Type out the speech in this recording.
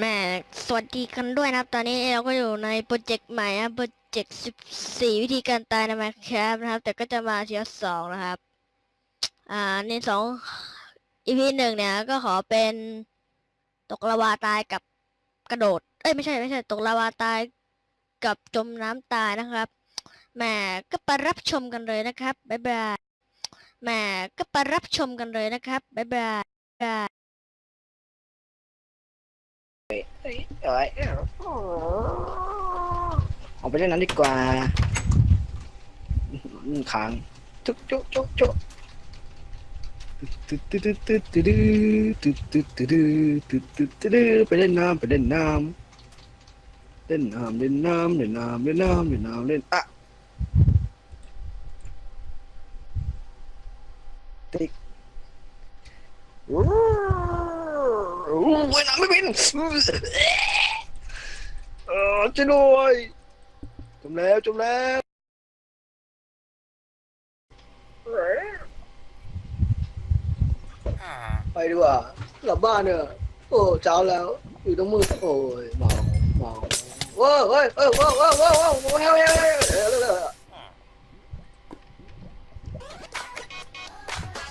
แม่สวัสดีกันด้วยนะครับ ตอนนี้เราก็อยู่ในโปรเจกต์ใหม่นะโปรเจกต์14วิธีการตายใน Minecraft นะครับ แต่ก็จะมาทีละสองนะครับ อ่าในสอง EP หนึ่งเนี่ย ก็ขอเป็นตกลาวาตายกับกระโดด เอ้ยไม่ใช่ไม่ใช่ ตกลาวาตายกับจมน้ำตายนะครับแหมก็ไปรับชมกันเลยนะครับบ๊ายบายแหมก็ไปรับชมกันเลยนะครับบ๊ายบาย เอ้ยออกไปเล่นนั้นดีกว่าค้างจุ๊จุ๊จุ๊จุ๊ไปเล่นน้ำไปเล่นน้ำเล่นน้ำเล่นน้ำเล่นน้ำเล่นน้ำเล่นน้ำเล่นอะติ๊ก อ้โหว่ายน้ำไม่เป็นเออช่วยด้วยจมแล้วจมแล้วไปดีกว่ากลับบ้านเนอะโอ้เช้าแล้ว อยู่ตรงมือโอ้ยเมาเมาว้าวเฮ้ยเฮ้ยว้าวว้าวว้าวว้าวเฮ้ยเฮ้ยเฮ้ย